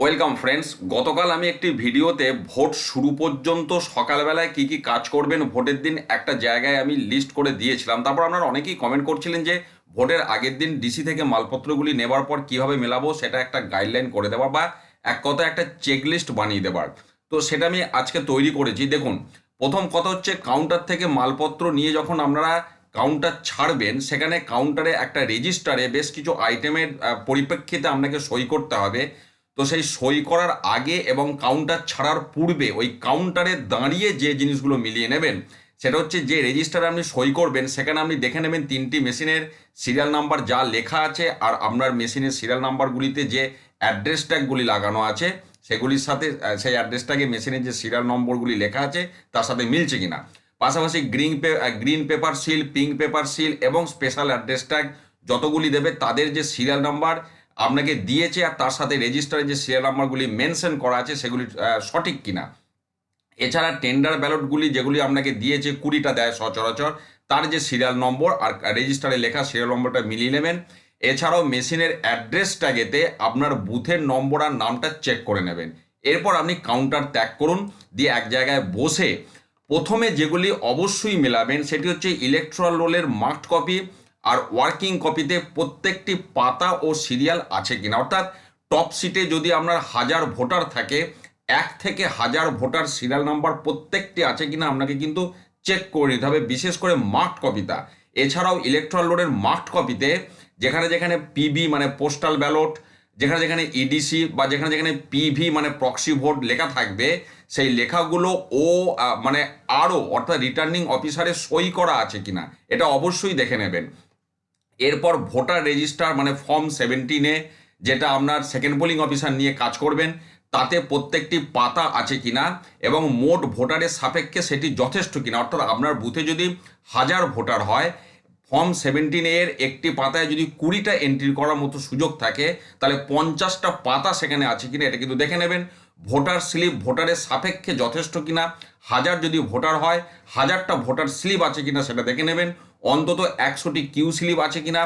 Welcome friends গতকাল আমি একটি ভিডিওতে ভোট শুরু পর্যন্ত সকালবেলায় কি কি কাজ করবেন ভোটের দিন একটা জায়গায় আমি লিস্ট করে দিয়েছিলাম। তারপর আপনারা অনেকেই কমেন্ট করছিলেন যে ভোটের আগের দিন ডিসি থেকে মালপত্রগুলি নেবার পর কীভাবে মেলাবো সেটা একটা গাইডলাইন করে দেওয়া বা এক কথা একটা চেকলিস্ট বানিয়ে দেবার তো সেটা আমি আজকে তৈরি করেছি। দেখুন, প্রথম কথা হচ্ছে কাউন্টার থেকে মালপত্র নিয়ে যখন আপনারা কাউন্টার ছাড়বেন, সেখানে কাউন্টারে একটা রেজিস্টারে বেশ কিছু আইটেমের পরিপ্রেক্ষিতে আপনাকে সই করতে হবে। তো সেই সই করার আগে এবং কাউন্টার ছাড়ার পূর্বে ওই কাউন্টারে দাঁড়িয়ে যে জিনিসগুলো মিলিয়ে নেবেন, সেটা হচ্ছে যে রেজিস্টারে আপনি সই করবেন, সেখানে আপনি দেখে নেবেন তিনটি মেশিনের সিরিয়াল নাম্বার যা লেখা আছে আর আপনার মেশিনের সিরিয়াল নাম্বারগুলিতে যে অ্যাড্রেস ট্যাগগুলি লাগানো আছে, সেগুলির সাথে সেই অ্যাড্রেস ট্যাগে মেশিনের যে সিরিয়াল নম্বরগুলি লেখা আছে, তার সাথে মিলছে কিনা। পাশাপাশি green pay green paper seal pink paper seal এবং স্পেশাল অ্যাড্রেস ট্যাগ যতগুলি দেবে, তাদের যে সিরিয়াল নাম্বার আপনাকে দিয়েছে আর তার সাথে রেজিস্টারে যে সিরিয়াল নাম্বারগুলি মেনশন করা আছে, সেগুলি সঠিক কিনা। এছাড়া টেন্ডার ব্যালটগুলি যেগুলি আপনাকে দিয়েছে, কুড়িটা দেয় সচরাচর, তার যে সিরিয়াল নম্বর আর রেজিস্টারে লেখা সিরিয়াল নম্বরটা মিলিয়ে নেবেন। এছাড়াও মেশিনের অ্যাড্রেস ট্যাগেতে আপনার বুথের নম্বর আর নামটা চেক করে নেবেন। এরপর আপনি কাউন্টার ত্যাগ করুন, দিয়ে এক জায়গায় বসে প্রথমে যেগুলি অবশ্যই মেলাবেন, সেটি হচ্ছে ইলেকট্রাল রোলের মার্কড কপি আর ওয়ার্কিং কপিতে প্রত্যেকটি পাতা ও সিরিয়াল আছে কিনা? অর্থাৎ টপ সিটে যদি আপনার হাজার ভোটার থাকে, এক থেকে হাজার ভোটার সিরিয়াল নাম্বার প্রত্যেকটি আছে কিনা আপনাকে কিন্তু চেক করে নিতে হবে, বিশেষ করে মার্কড কপিটা এছাড়াও ইলেকট্রাল রোডের মার্কড কপিতে যেখানে যেখানে পিবি মানে পোস্টাল ব্যালট যেখানে যেখানে ইডিসি বা যেখানে যেখানে পিভি মানে প্রক্সি ভোট লেখা থাকবে, সেই লেখাগুলো ও মানে আরও অর্থাৎ রিটার্নিং অফিসারের সই করা আছে কিনা, এটা অবশ্যই দেখে নেবেন। এরপর ভোটার রেজিস্টার মানে ফর্ম সেভেন্টিনে যেটা আপনার সেকেন্ড পোলিং অফিসার নিয়ে কাজ করবেন, তাতে প্রত্যেকটি পাতা আছে কিনা এবং মোট ভোটারের সাপেক্ষে সেটি যথেষ্ট কিনা। অর্থাৎ আপনার বুথে যদি হাজার ভোটার হয়, ফর্ম সেভেন্টিন এর একটি পাতায় যদি কুড়িটা এন্ট্রি করার মতো সুযোগ থাকে, তাহলে পঞ্চাশটা পাতা সেখানে আছে কিনা এটা কিন্তু দেখে নেবেন। ভোটার স্লিপ ভোটারের সাপেক্ষে যথেষ্ট কিনা, হাজার যদি ভোটার হয়, হাজারটা ভোটার স্লিপ আছে কিনা সেটা দেখে নেবেন। অন্তত একশোটি কিউ স্লিপ আছে কিনা,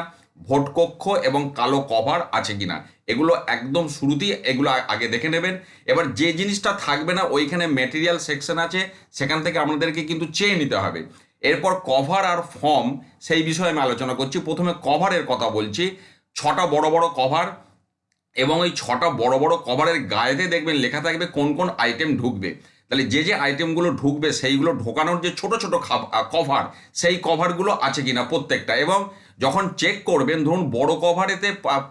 ভোট কক্ষ এবং কালো কভার আছে কিনা। এগুলো একদম শুরুতেই এগুলো আগে দেখে নেবেন। এবার যে জিনিসটা থাকবে না, ওইখানে ম্যাটেরিয়াল সেকশন আছে, সেখান থেকে আপনাদেরকে কিন্তু চেয়ে নিতে হবে। এরপর কভার আর ফর্ম সেই বিষয়ে আমি আলোচনা করছি। প্রথমে কভারের কথা বলছি। ছটা বড় বড় কভার এবং এই ছটা বড় বড় কভারের গায়েতে দেখবেন লেখা থাকবে কোন কোন আইটেম ঢুকবে। তাহলে যে যে আইটেমগুলো ঢুকবে, সেইগুলো ঢোকানোর যে ছোট ছোট কভার সেই কভারগুলো আছে কিনা প্রত্যেকটা। এবং যখন চেক করবেন, ধরুন বড় কভারেতে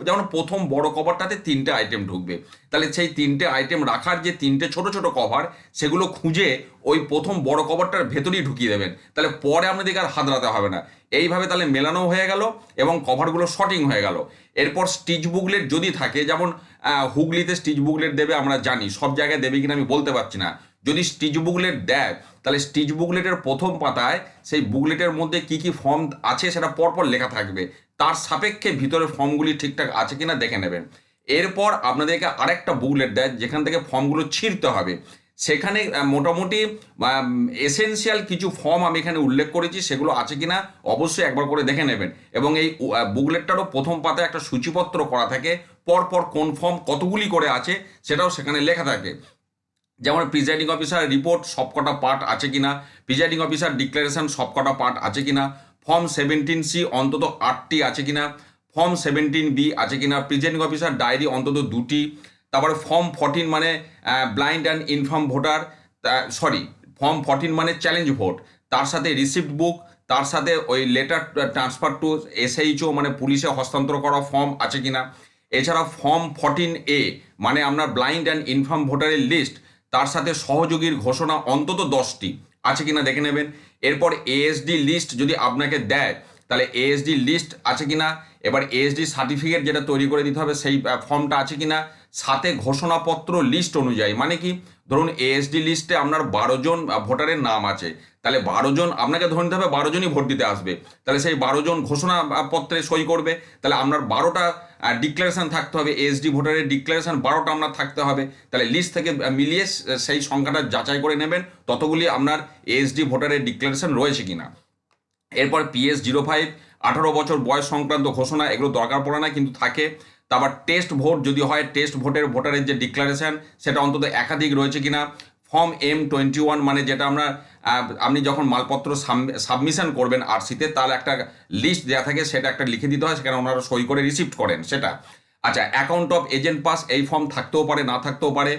যেমন প্রথম বড় কভারটাতে তিনটে আইটেম ঢুকবে। তাহলে সেই তিনটে আইটেম রাখার যে তিনটে ছোট ছোট কভার সেগুলো খুঁজে ওই প্রথম বড় কভারটার ভেতরেই ঢুকিয়ে দেবেন। তাহলে পরে আপনাদেরকে আর হাতড়াতে হবে না। এইভাবে তাহলে মেলানো হয়ে গেল এবং কভারগুলো শর্টিং হয়ে গেল। এরপর স্টিচ বুকলেট যদি থাকে, যেমন হুগলিতে স্টিচ বুকলেট দেবে, আমরা জানি। সব জায়গায় দেবে কিনা আমি বলতে পারছি না। যদি স্টিচ বুকলেট দেয়, তাহলে স্টিচ বুকলেটের প্রথম পাতায় সেই বুকলেটের মধ্যে কি কি ফর্ম আছে সেটা পরপর লেখা থাকবে। তার সাপেক্ষে ভিতরে ফর্মগুলি ঠিকঠাক আছে কিনা দেখে নেবেন। এরপর আপনাদেরকে আরেকটা বুকলেট দেয়, যেখান থেকে ফর্মগুলো ছিঁড়তে হবে। সেখানে মোটামুটি এসেনশিয়াল কিছু ফর্ম আমি এখানে উল্লেখ করেছি, সেগুলো আছে কিনা অবশ্যই একবার করে দেখে নেবেন। এবং এই বুকলেটটারও প্রথম পাতায় একটা সূচিপত্র করা থাকে, পরপর কোন ফর্ম কতগুলি করে আছে সেটাও সেখানে লেখা থাকে। যেমন প্রিজাইডিং অফিসার রিপোর্ট সবকটা পার্ট আছে কিনা প্রিজাইডিং অফিসার ডিক্লারেশন সবকটা পার্ট আছে কিনা ফর্ম সেভেন্টিন সি অন্তত আটটি আছে কিনা ফর্ম সেভেন্টিন বি আছে কিনা প্রিজাইডিং অফিসার ডায়েরি অন্তত দুটি, তারপরে ফর্ম ফর্টিন মানে blind and infirm voter sorry form fourteen মানে চ্যালেঞ্জ ভোট তার সাথে রিসিপ্ট বুক তার সাথে ওই লেটার ট্রান্সফার টু এসএইচও মানে পুলিশে হস্তান্তর করা ফর্ম আছে কিনা, এছাড়া ফর্ম ফর্টিন এ মানে আপনার ব্লাইন্ড অ্যান্ড ইনফর্ম ভোটারের লিস্ট তার সাথে সহযোগীর ঘোষণা অন্তত দশটি আছে কিনা দেখে নেবেন। এরপর এএসডি লিস্ট যদি আপনাকে দেয়, তাহলে এএসডি লিস্ট আছে কিনা? এবার এএসডি সার্টিফিকেট যেটা তৈরি করে দিতে হবে সেই ফর্মটা আছে কিনা সাথে ঘোষণাপত্র লিস্ট অনুযায়ী। মানে কি? ধরুন এএসডি লিস্টে আপনার বারো জন ভোটারের নাম আছে। তাহলে বারো জন আপনাকে ধরে নিতে হবে বারো জনই ভোট দিতে আসবে। তাহলে সেই বারো জন ঘোষণা আহ, পত্রে সই করবে। তাহলে আপনার বারোটা ডিক্লারেশন থাকতে হবে এসডি ভোটারের ডিক্লারেশান বারোটা আপনার থাকতে হবে। তাহলে লিস্ট থেকে মিলিয়ে সেই সংখ্যাটা যাচাই করে নেবেন ততগুলি আপনার এসডি ভোটারের ডিক্লারেশান রয়েছে কিনা। এরপর পিএস জিরো ফাইভ আঠারো বছর বয়স সংক্রান্ত ঘোষণা, এগুলো দরকার পড়ে না, কিন্তু থাকে। তারপর টেস্ট ভোট যদি হয় টেস্ট ভোটের ভোটারের যে ডিক্লারেশন সেটা অন্তত একাধিক রয়েছে কিনা? ফর্ম এম টোয়েন্টি ওয়ান মানে যেটা আমরা আপনি যখন মালপত্র সাবমিশন করবেন আরসিতে তার একটা লিস্ট দেওয়া থাকে, সেটা একটা লিখে দিতে হয়, সেখানে ওনারা সই করে রিসিপ্ট করেন, সেটা। আচ্ছা অ্যাকাউন্ট অফ এজেন্ট পাস এই ফর্ম থাকতেও পারে, না থাকতেও পারে।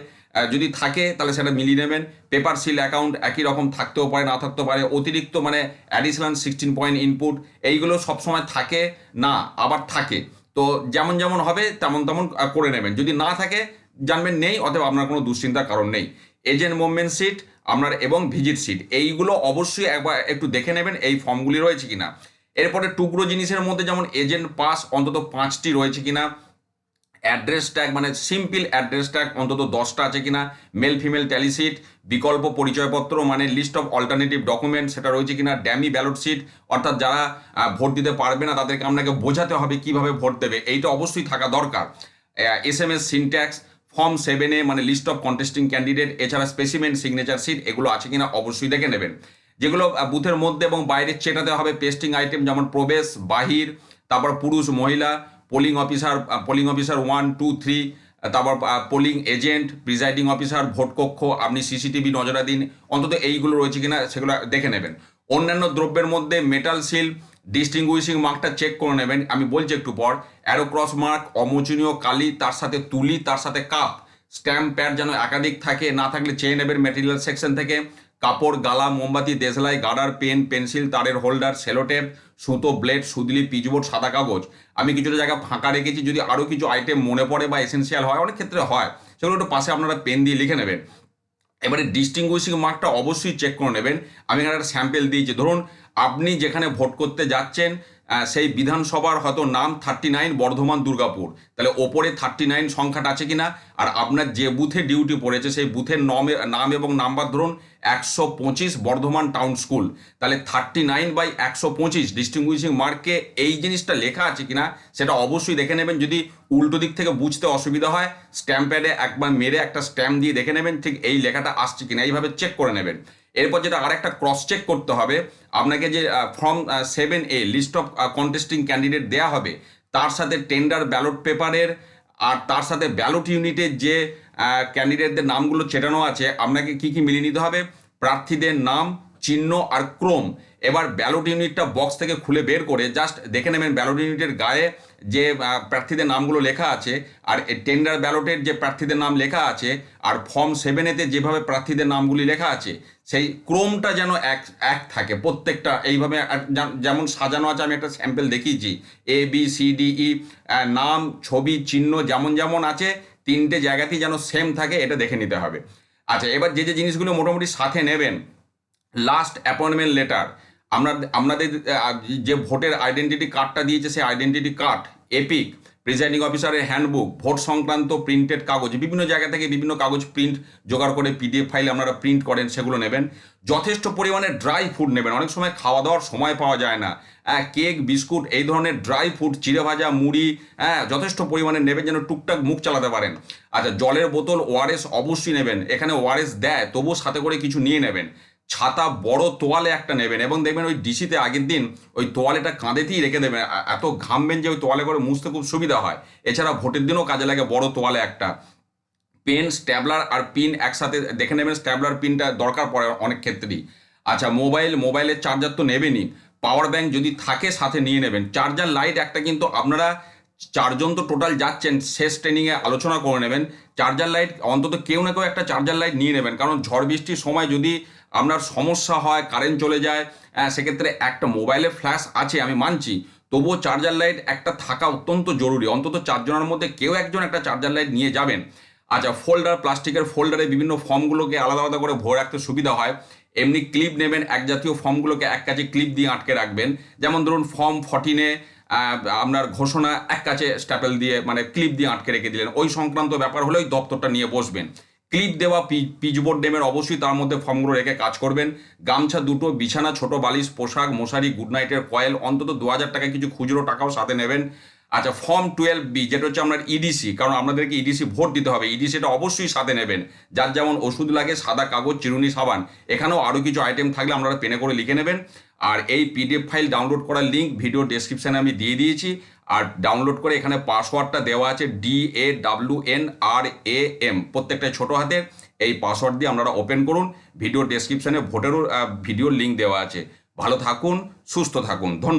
যদি থাকে, তাহলে সেটা মিলিয়ে নেবেন। পেপার সিল অ্যাকাউন্ট একই রকম থাকতেও পারে, না থাকতেও পারে। অতিরিক্ত মানে অ্যাডিশনাল সিক্সটিন পয়েন্ট ইনপুট এইগুলো সবসময় থাকে, না, আবার থাকে। তো যেমন যেমন হবে, তেমন তেমন করে নেবেন। যদি না থাকে, জানবেন নেই অথবা আপনার কোনো দুশ্চিন্তার কারণ নেই। এজেন্ট মুভমেন্ট সিট আপনার এবং ভিজিট সিট এইগুলো অবশ্যই একবার একটু দেখে নেবেন, এই ফর্মগুলি রয়েছে কিনা। এরপরে টুকরো জিনিসের মধ্যে যেমন এজেন্ট পাস অন্তত পাঁচটি রয়েছে কিনা অ্যাড্রেস ট্যাগ মানে সিম্পল অ্যাড্রেস ট্যাগ, অন্তত দশটা আছে কিনা, মেল, ফিমেল ট্যালিসিট বিকল্প পরিচয়পত্র মানে লিস্ট অফ অল্টারনেটিভ ডকুমেন্ট সেটা রয়েছে কিনা ড্যামি ব্যালট সিট অর্থাৎ যারা ভোট দিতে পারবে না, তাদেরকে আপনাকে বোঝাতে হবে কীভাবে ভোট দেবে। এইটা অবশ্যই থাকা দরকার। S M S syntax form সেভেনে মানে লিস্ট অফ কন্টেস্টিং ক্যান্ডিডেট এছাড়া স্পেসিমেন্ট সিগনেচার সিট এগুলো আছে কিনা অবশ্যই দেখে নেবেন। যেগুলো বুথের মধ্যে এবং বাইরে চেটাতে হবে পেস্টিং আইটেম যেমন প্রবেশ, বাহির, তারপর পুরুষ, মহিলা polling officer polling officer one two three তারপর polling agent presiding officer vote কক্ষ, আপনি সিসিটিভি নজরাধীন অন্তত এইগুলো রয়েছে কিনা সেগুলো দেখে নেবেন। অন্যান্য দ্রব্যের মধ্যে মেটাল সিল ডিস্টিংগুইশিং মার্কটা চেক করে নেবেন। আমি বলছি একটু পর অ্যারো ক্রস মার্ক অমোচনীয় কালি, তার সাথে তুলি, তার সাথে কাপ স্ট্যাম্প প্যাড যেন একাধিক থাকে, না থাকলে চেয়ে নেবেন মেটেরিয়াল সেকশন থেকে। কাপড়, গালা, মোমবাতি, দেশলাই গার্ডার পেন, পেন্সিল, তারের হোল্ডার সেলোটেপ সুতো ব্লেড সুদলি, পিচবোর্ড, সাদা কাগজ। আমি কিছুটা জায়গা ফাঁকা রেখেছি, যদি আরও কিছু আইটেম মনে পড়ে বা এসেন্সিয়াল হয়, অনেক ক্ষেত্রে হয়, সেগুলো একটু পাশে আপনারা পেন দিয়ে লিখে নেবেন। এবারে ডিস্টিংগুইশিং মার্কটা অবশ্যই চেক করে নেবেন। আমি এখানে একটা স্যাম্পেল দিয়েছি। ধরুন, আপনি যেখানে ভোট করতে যাচ্ছেন সেই বিধানসভার হয়তো নাম থার্টি নাইন বর্ধমান দুর্গাপুর। তাহলে ওপরে থার্টি নাইন সংখ্যাটা আছে কিনা? আর আপনার যে বুথে ডিউটি পড়েছে, সেই বুথের নামে, নাম এবং নাম্বার ধরুন, একশো পঁচিশ বর্ধমান টাউন স্কুল তাহলে থার্টি নাইন বাই একশো পঁচিশ ডিস্টিংগুইশিং মার্কে এই জিনিসটা লেখা আছে কিনা, সেটা অবশ্যই দেখে নেবেন। যদি উল্টো দিক থেকে বুঝতে অসুবিধা হয় স্ট্যাম্প প্যাডে একবার মেরে একটা স্ট্যাম্প দিয়ে দেখে নেবেন, ঠিক এই লেখাটা আসছে কিনা, এইভাবে চেক করে নেবেন। এরপর যেটা আরেকটা ক্রস চেক করতে হবে, আপনাকে যে form seven A list of contesting candidate দেয়া হবে, তার সাথে টেন্ডার ব্যালট পেপারের আর তার সাথে ব্যালট ইউনিটের যে ক্যান্ডিডেটদের নামগুলো চেটানো আছে, আপনাকে কি কি মিলিয়ে নিতে হবে? প্রার্থীদের নাম, চিহ্ন আর ক্রোম। এবার ব্যালট ইউনিটটা বক্স থেকে খুলে বের করে জাস্ট দেখে নেবেন ব্যালট ইউনিটের গায়ে যে প্রার্থীদের নামগুলো লেখা আছে, আর টেন্ডার ব্যালটের যে প্রার্থীদের নাম লেখা আছে, আর ফর্ম সেভেনেতে যেভাবে প্রার্থীদের নামগুলি লেখা আছে সেই ক্রোমটা যেন এক এক থাকে। প্রত্যেকটা এইভাবে যেমন সাজানো আছে, আমি একটা স্যাম্পেল দেখিয়েছি। A B C D E নাম, ছবি, চিহ্ন যেমন যেমন আছে, তিনটে জায়গাতেই যেন সেম থাকে, এটা দেখে নিতে হবে। আচ্ছা এবার যে যে জিনিসগুলো মোটামুটি সাথে নেবেন লাস্ট অ্যাপয়েন্টমেন্ট লেটার আমরা আপনাদের যে ভোটের আইডেন্টিটি কার্ডটা দিয়েছে, সেই আইডেন্টিটি কার্ড এপিক প্রিজাইডিং অফিসারের হ্যান্ডবুক ভোট সংক্রান্ত প্রিন্টেড কাগজ, বিভিন্ন জায়গা থেকে বিভিন্ন কাগজ প্রিন্ট জোগাড় করে পিডিএফ ফাইল আপনারা প্রিন্ট করেন, সেগুলো নেবেন। যথেষ্ট পরিমাণে ড্রাই ফুড নেবেন। অনেক সময় খাওয়া দাওয়ার সময় পাওয়া যায় না। হ্যাঁ কেক বিস্কুট এই ধরনের ড্রাই ফুড চিড়ে ভাজা, মুড়ি হ্যাঁ যথেষ্ট পরিমাণে নেবেন যেন টুকটাক মুখ চালাতে পারেন। আচ্ছা জলের বোতল ওআরএস অবশ্যই নেবেন। এখানে ওআরএস দেয়, তবুও সাথে করে কিছু নিয়ে নেবেন। ছাতা বড় তোয়ালে একটা নেবেন এবং দেখবেন ওই ডিসিতে আগের দিন ওই তোয়ালেটা কাঁধেতেই রেখে দেবেন। এত ঘামবেন যে ওই তোয়ালে করে মুছতে খুব সুবিধা হয়। এছাড়া ভোটের দিনও কাজে লাগে বড় তোয়ালে একটা। পেন, স্ট্যাবলার আর পিন একসাথে দেখে নেবেন, স্ট্যাবলার পিনটা দরকার পড়ে অনেক ক্ষেত্রেই। আচ্ছা মোবাইল, মোবাইলের চার্জার তো নেবেনই। পাওয়ার ব্যাংক যদি থাকে সাথে নিয়ে নেবেন। চার্জার লাইট একটা কিন্তু আপনারা চারজন তো টোটাল যাচ্ছেন, শেষ ট্রেনিংয়ে আলোচনা করে নেবেন। চার্জার লাইট অন্তত কেউ না কেউ একটা চার্জার লাইট নিয়ে নেবেন। কারণ ঝড় বৃষ্টির সময় যদি আপনার সমস্যা হয় কারেন্ট চলে যায় সেক্ষেত্রে একটা মোবাইলে ফ্ল্যাশ আছে, আমি মানছি। তবুও চার্জার লাইট একটা থাকা অত্যন্ত জরুরি। অন্তত চারজনের মধ্যে কেউ একজন একটা চার্জার লাইট নিয়ে যাবেন। আচ্ছা ফোল্ডার প্লাস্টিকের ফোল্ডারে বিভিন্ন ফর্মগুলোকে আলাদা আলাদা করে ভরে রাখতে সুবিধা হয়। এমনি ক্লিপ নেবেন, এক জাতীয় ফর্মগুলোকে এক কাছে ক্লিপ দিয়ে আটকে রাখবেন। যেমন ধরুন ফর্ম ফর্টিনে আপনার ঘোষণা এক কাছে স্ট্যাপেল দিয়ে মানে ক্লিপ দিয়ে আটকে রেখে দিলেন। ওই সংক্রান্ত ব্যাপার হলে ওই দপ্তরটা নিয়ে বসবেন। ক্লিপ দেওয়া পিচবোর্ড নেমের অবশ্যই তার মধ্যে ফর্মগুলো রেখে কাজ করবেন। গামছা দুটো, বিছানা, ছোট বালিশ, পোশাক, মশারি গুড নাইটের কয়েল অন্তত দু হাজার টাকা কিছু খুচরো টাকাও সাথে নেবেন। আচ্ছা ফর্ম টুয়েলভ বি যেটা হচ্ছে আপনার ইডিসি কারণ আপনাদেরকে ইডিসি ভোট দিতে হবে। ইডিসিটা অবশ্যই সাথে নেবেন। যার যেমন ওষুধ লাগে, সাদা কাগজ, চিরুনি সাবান, এখানেও আরও কিছু আইটেম থাকলে আপনারা পেনে করে লিখে নেবেন। আর এই পিডিএফ ফাইল ডাউনলোড করার লিঙ্ক ভিডিও ডেসক্রিপশানে আমি দিয়ে দিয়েছি। আর ডাউনলোড করে এখানে পাসওয়ার্ডটা দেওয়া আছে D A W N R A M প্রত্যেকটা ছোট হাতে। এই পাসওয়ার্ড দিয়ে আপনারা ওপেন করুন। ভিডিও ডেসক্রিপশনে ভোটেরও ভিডিওর লিঙ্ক দেওয়া আছে। ভালো থাকুন, সুস্থ থাকুন। ধন্যবাদ।